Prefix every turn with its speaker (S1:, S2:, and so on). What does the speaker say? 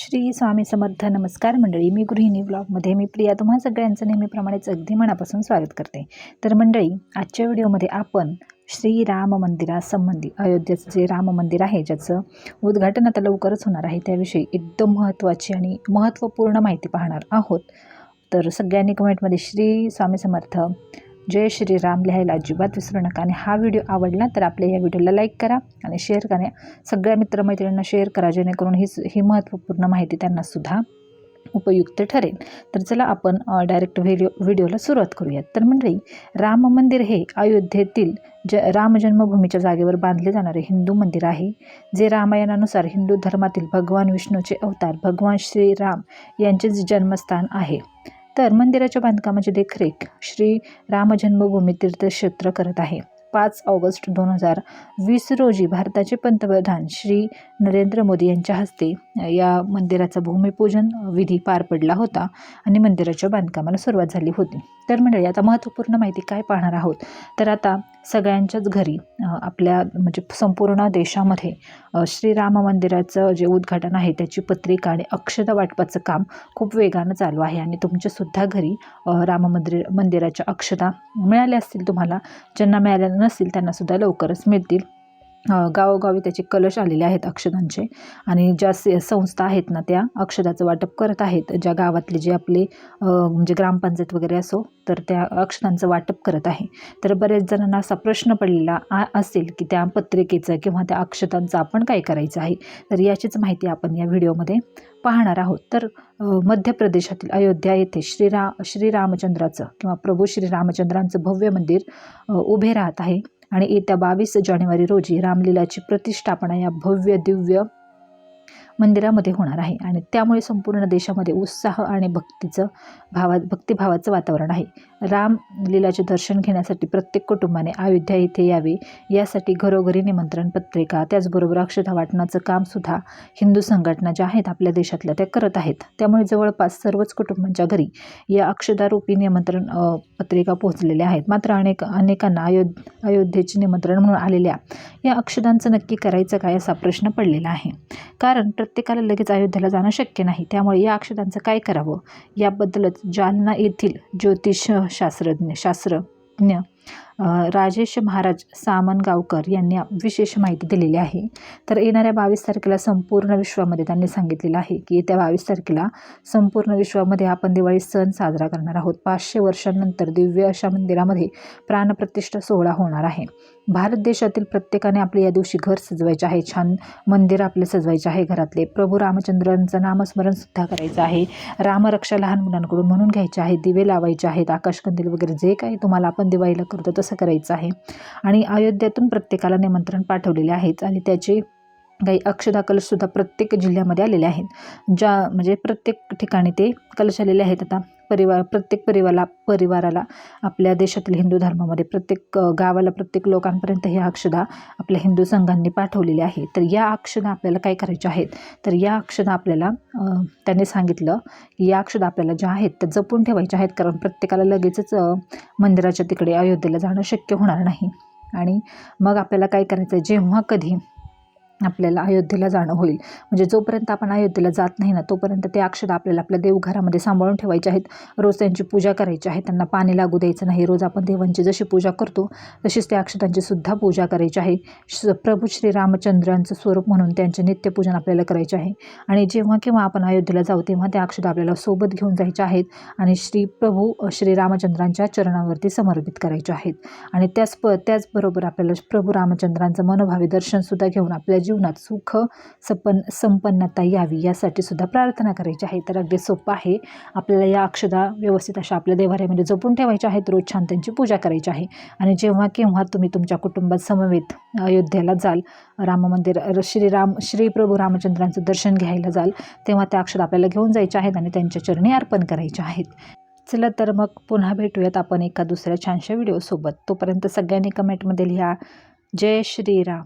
S1: श्री स्वामी समर्थ नमस्कार मंडळी मी गृहिणी ब्लॉगमध्ये मी प्रिया. तुम्हा सगळ्यांचं नेहमीप्रमाणेच अगदी मनापासून स्वागत करते. तर मंडळी आजच्या व्हिडिओमध्ये आपण श्री राम मंदिरासंबंधी अयोध्येचं जे राम मंदिर आहे ज्याचं उद्घाटन आता लवकरच होणार आहे त्याविषयी एकदम महत्त्वाची आणि महत्त्वपूर्ण माहिती पाहणार आहोत. तर सगळ्यांनी कमेंटमध्ये श्री स्वामी समर्थ जय श्रीराम लिहायला अजिबात विसरू नका. आणि हा व्हिडिओ आवडला तर आपल्या या व्हिडिओला लाईक करा आणि शेअर करा. सगळ्या मित्रमैत्रिणींना शेअर करा जेणेकरून ही ही महत्त्वपूर्ण माहिती त्यांनासुद्धा उपयुक्त ठरेल. तर चला आपण डायरेक्ट व्हिडिओ व्हिडिओला सुरुवात करूयात. तर मंडळी राम मंदिर हे अयोध्येतील ज राम जन्मभूमीच्या जागेवर बांधले जाणारे हिंदू मंदिर आहे जे रामायणानुसार हिंदू धर्मातील भगवान विष्णूचे अवतार भगवान श्रीराम यांचे जन्मस्थान आहे. तर मंदिराच्या बांधकामाची देखरेख श्री रामजन्मभूमी तीर्थक्षेत्र करत आहे. पाच ऑगस्ट दोन हजार वीस रोजी भारताचे पंतप्रधान श्री नरेंद्र मोदी यांच्या हस्ते या मंदिराचा भूमिपूजन विधी पार पडला होता आणि मंदिराच्या बांधकामाला सुरुवात झाली होती. तर मंडळी आता महत्त्वपूर्ण माहिती काय पाहणार आहोत? तर आता सगळ्यांच्याच घरी आपल्या म्हणजे संपूर्ण देशामध्ये श्रीराम मंदिराचं जे उद्घाटन आहे त्याची पत्रिका आणि अक्षता वाटपाचं काम खूप वेगानं चालू आहे आणि तुमच्यासुद्धा घरी राम मंदिर मंदिराच्या अक्षता मिळाल्या असतील तुम्हाला ज्यांना मिळाल्या नसतील त्यांनासुद्धा लवकरच मिळतील. गावोगावी त्याचे कलश आलेले आहेत अक्षदांचे. आणि ज्या संस्था आहेत ना त्या अक्षदाचं वाटप करत आहेत. ज्या गावातले जे आपले म्हणजे ग्रामपंचायत वगैरे असो तर त्या अक्षदांचं वाटप करत आहे. तर बऱ्याच जणांना असा प्रश्न पडलेला असेल की त्या पत्रिकेचं किंवा त्या अक्षतांचं आपण काय करायचं आहे? तर याचीच माहिती आपण या व्हिडिओमध्ये पाहणार आहोत. तर मध्य प्रदेशातील अयोध्या येथे श्रीरा श्रीरामचंद्राचं किंवा प्रभू श्रीरामचंद्रांचं भव्य मंदिर उभे राहत आहे. आणि येत्या बावीस जानेवारी रोजी रामलीलाची प्रतिष्ठापना या भव्य दिव्य मंदिरामध्ये होणार आहे. आणि त्यामुळे संपूर्ण देशामध्ये उत्साह आणि भक्तीचं भावा भक्तिभावाचं वातावरण आहे. रामलीलाचे दर्शन घेण्यासाठी प्रत्येक कुटुंबाने अयोध्या येथे यावे. यासाठी घरोघरी निमंत्रण पत्रिका त्याचबरोबर अक्षता वाटण्याचं कामसुद्धा हिंदू संघटना ज्या आहेत आपल्या देशातल्या त्या करत आहेत. त्यामुळे जवळपास सर्वच कुटुंबांच्या घरी या अक्षदारूपी निमंत्रण पत्रिका पोहोचलेल्या आहेत. मात्र अनेक अनेकांना अयोध्या अयोध्येचे निमंत्रण म्हणून आलेल्या या अक्षदांचं नक्की करायचं काय असा प्रश्न पडलेला आहे. कारण प्रत्येकाला लगेच अयोध्येला जाणं शक्य नाही. त्यामुळे या अक्षदांचं काय करावं? याबद्दलच जालना येथील ज्योतिष शास्त्रज्ञ शास्त्रज्ञ राजेश महाराज सामनगावकर यांनी विशेष माहिती दिलेली आहे. तर येणाऱ्या बावीस तारखेला संपूर्ण विश्वामध्ये त्यांनी सांगितलेलं आहे की येत्या बावीस तारखेला संपूर्ण विश्वामध्ये आपण दिवाळी सण साजरा करणार आहोत. पाचशे वर्षांनंतर दिव्य अशा मंदिरामध्ये प्राणप्रतिष्ठा सोहळा होणार आहे. भारत देशातील प्रत्येकाने आपले या दिवशी घर सजवायचे आहे. छान मंदिर आपले सजवायचे आहे. घरातले प्रभू रामचंद्रांचं नामस्मरण सुद्धा करायचं आहे. रामरक्षा लहान मुलांकडून म्हणून घ्यायचे आहे. दिवे लावायचे आहेत. आकाशकंदील वगैरे जे काही तुम्हाला आपण दिवाळीला करतो तसं करायचं आहे. आणि अयोध्यातून प्रत्येकाला निमंत्रण पाठवलेले आहेत आणि त्याचे काही अक्षदा कलशसुद्धा प्रत्येक जिल्ह्यामध्ये आलेले आहेत. ज्या म्हणजे प्रत्येक ठिकाणी ते कलश आलेले आहेत. आता परिवार प्रत्येक परिवाराला परिवाराला आपल्या देशातील हिंदू धर्मामध्ये प्रत्येक गावाला प्रत्येक लोकांपर्यंत ह्या अक्षदा आपल्या हिंदू संघांनी पाठवलेली आहे. तर या अक्षदा आपल्याला काय करायच्या आहेत? तर या अक्षदा आपल्याला त्यांनी सांगितलं की या अक्षदा आपल्याला ज्या आहेत त्या जपून ठेवायच्या आहेत. कारण प्रत्येकाला लगेचच मंदिराच्या तिकडे अयोध्येला जाणं शक्य होणार नाही. आणि मग आपल्याला काय करायचं आहे जेव्हा कधी आपल्याला अयोध्येला जाणं होईल. म्हणजे जोपर्यंत आपण अयोध्येला जात नाही ना तोपर्यंत ते अक्षर आपल्याला आपल्या देवघरामध्ये सांभाळून ठेवायचे आहेत. रोज त्यांची पूजा करायची आहे. त्यांना पाणी लागू द्यायचं नाही. रोज आपण देवांची जशी पूजा करतो तशीच त्या अक्षतांची सुद्धा पूजा करायची आहे. प्रभू श्री रामचंद्रांचं स्वरूप म्हणून त्यांचे नित्यपूजन आपल्याला करायचे आहे. आणि जेव्हा केव्हा आपण अयोध्येला जाऊ तेव्हा त्या अक्षता आपल्याला सोबत घेऊन जायच्या आहेत आणि श्री प्रभू श्री रामचंद्रांच्या चरणावरती समर्पित करायचे आहेत. आणि त्याच प त्याचबरोबर आपल्याला प्रभू रामचंद्रांचं मनोभावी दर्शनसुद्धा घेऊन आपल्या जीवनात सुख सपन संपन्नता यावी यासाठी सुद्धा प्रार्थना करायची आहे. तर अगदी सोपं आहे. आपल्याला या अक्षदा व्यवस्थित अशा आपल्या देवाऱ्यामध्ये जपून ठेवायच्या आहेत. रोज छान त्यांची पूजा करायची आहे. आणि जेव्हा केव्हा तुम्ही तुमच्या कुटुंबात समवेत अयोध्येला जाल राम मंदिर श्रीराम श्री प्रभू रामचंद्रांचं दर्शन घ्यायला जाल तेव्हा त्या अक्षर आपल्याला घेऊन जायचे आहेत आणि त्यांच्या चरणी अर्पण करायचे आहेत. चला तर मग पुन्हा भेटूयात आपण एका दुसऱ्या छानशा व्हिडिओसोबत. तोपर्यंत सगळ्यांनी कमेंटमध्ये लिहा जय श्रीराम